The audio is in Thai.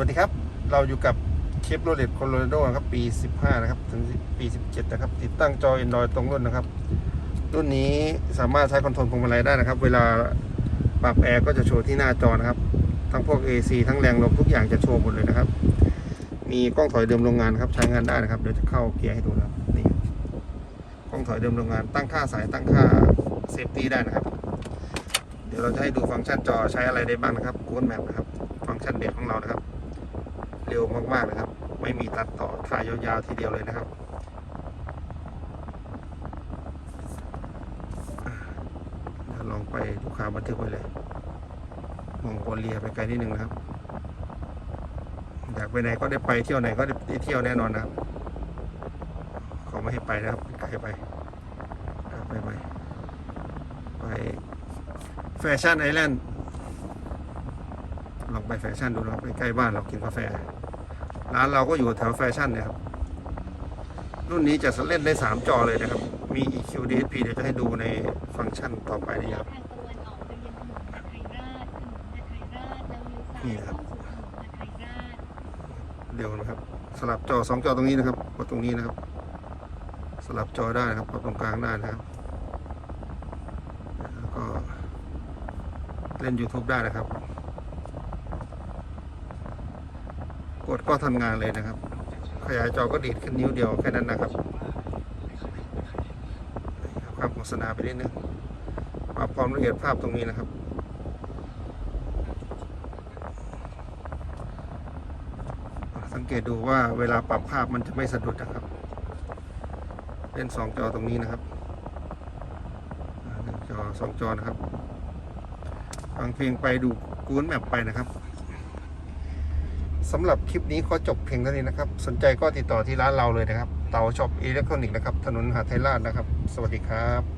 วัสดีครับ เราอยู่กับเคปโรเลตโคโลราโดนะครับ ปี 15 นะครับ ถึงปี 17 นะครับ ติดตั้งจอ Android ตรงรุ่นนะครับ รุ่นนี้สามารถใช้คอนโทรลพวงมาลัยได้นะครับ เวลาปรับแอร์ก็จะโชว์ที่หน้าจอนะครับ ทั้งพวก AC ทั้งแรงลมทุกอย่างจะโชว์หมดเลยนะครับ มีกล้องถอยเดิมโรงงานครับ ใช้งานได้นะครับ เดี๋ยวจะเข้าเกียร์ให้ดูนะครับ นี่ กล้องถอยเดิมโรงงาน ตั้งค่าสาย ตั้งค่าเซฟตี้ได้นะครับ เดี๋ยวเราจะให้ดูฟังก์ชันจอใช้อะไรได้บ้างนะครับ Google Map นะครับ ฟังก์ชันเด็ดของเรานะครับ เร็วมากๆนะครับ ไม่มีตัดต่อถ่ายยาวๆทีเดียวเลยนะครับ ลองไปลูกค้าบันทึกไว้เลย มองโกเลียไปไกลนิดนึงนะครับ อยากไปไหนก็ได้ไปเที่ยวไหนก็ได้เที่ยวแน่นอนนะครับเขาไม่ให้ไปนะครับไกลไปไปไปไปแฟชั่นไอแลนด์ ไปแฟชั่นดูนะครับใกล้บ้านเรากินกาแฟ ร้านเราก็อยู่แถวแฟชั่นเนี่ยครับ รุ่นนี้จะเล่นได้ 3 จอเลยนะครับ มี EQ DSP เดี๋ยวจะให้ดูในฟังก์ชันต่อไปนี้ครับนี่ครับเดี๋ยวนะครับ สลับจอสองจอตรงนี้นะครับกดตรงนี้นะครับ สลับจอได้นะครับกดตรงกลางได้นะครับแล้วก็เล่น YouTube ได้นะครับ กดก็ทำงานเลยนะครับ ขยายจอก็ดีดขึ้นนิ้วเดียวแค่นั้นนะครับความโฆษณาไปนิดนึงปรับความละเอียดภาพตรงนี้นะครับสังเกตดูว่าเวลาปรับภาพมันจะไม่สะดุดนะครับ เล่นสองจอตรงนี้นะครับหนึ่งจอสองจอนะครับฟังเพลงไปดูกูนแมปไปนะครับ สำหรับคลิปนี้ขอจบเพียงเท่านี้นะครับ สนใจก็ติดต่อที่ร้านเราเลยนะครับ เตาช็อปอิเล็กทรอนิกส์นะครับ ถนนหาดไทยราชนะครับ สวัสดีครับ